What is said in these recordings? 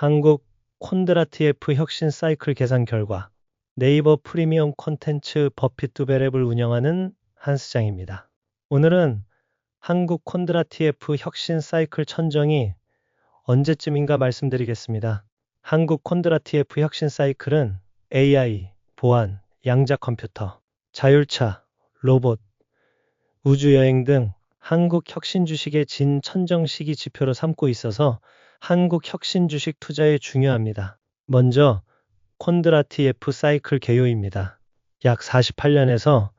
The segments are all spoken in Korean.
한국 콘드라티에프 혁신 사이클 계산 결과 네이버 프리미엄 콘텐츠 버핏 두베랩을 운영하는 한스장입니다. 오늘은 한국 콘드라티에프 혁신 사이클 천정이 언제쯤인가 말씀드리겠습니다. 한국 콘드라티에프 혁신 사이클은 AI, 보안, 양자 컴퓨터, 자율차, 로봇, 우주여행 등 한국 혁신 주식의 진 천정 시기 지표로 삼고 있어서 한국 혁신 주식 투자에 중요합니다. 먼저 콘드라티에프 사이클 개요입니다. 약 48년에서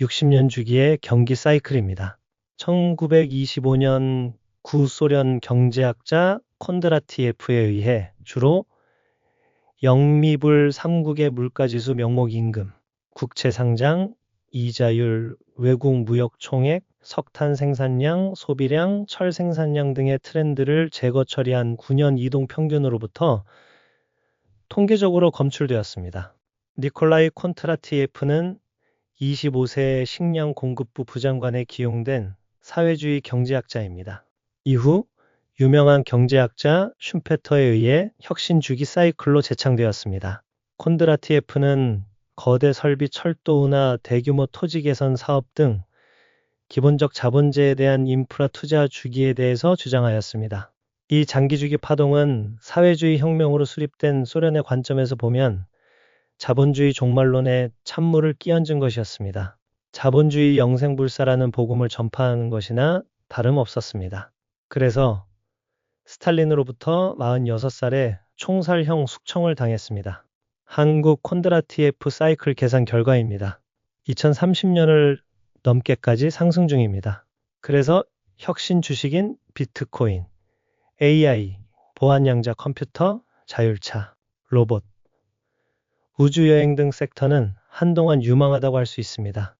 60년 주기의 경기 사이클입니다. 1925년 구소련 경제학자 콘드라티에프에 의해 주로 영미불 3국의 물가지수 명목 임금, 국채 상장, 이자율, 외국 무역 총액, 석탄 생산량, 소비량, 철 생산량 등의 트렌드를 재거 처리한 9년 이동 평균으로부터 통계적으로 검출되었습니다. 니콜라이 콘트라티에프는 25세 식량 공급부 부장관에 기용된 사회주의 경제학자입니다. 이후 유명한 경제학자 슌페터에 의해 혁신 주기 사이클로 재창되었습니다. 콘드라티에프는 거대 설비 철도나 대규모 토지 개선 사업 등 기본적 자본재에 대한 인프라 투자 주기에 대해서 주장하였습니다. 이 장기주기 파동은 사회주의 혁명으로 수립된 소련의 관점에서 보면 자본주의 종말론에 찬물을 끼얹은 것이었습니다. 자본주의 영생불사라는 복음을 전파하는 것이나 다름없었습니다. 그래서 스탈린으로부터 46살에 총살형 숙청을 당했습니다. 한국 콘드라티에프 사이클 계산 결과입니다. 2030년을 넘게까지 상승 중입니다. 그래서 혁신 주식인 비트코인, AI, 보안양자 컴퓨터, 자율차, 로봇, 우주여행 등 섹터는 한동안 유망하다고 할 수 있습니다.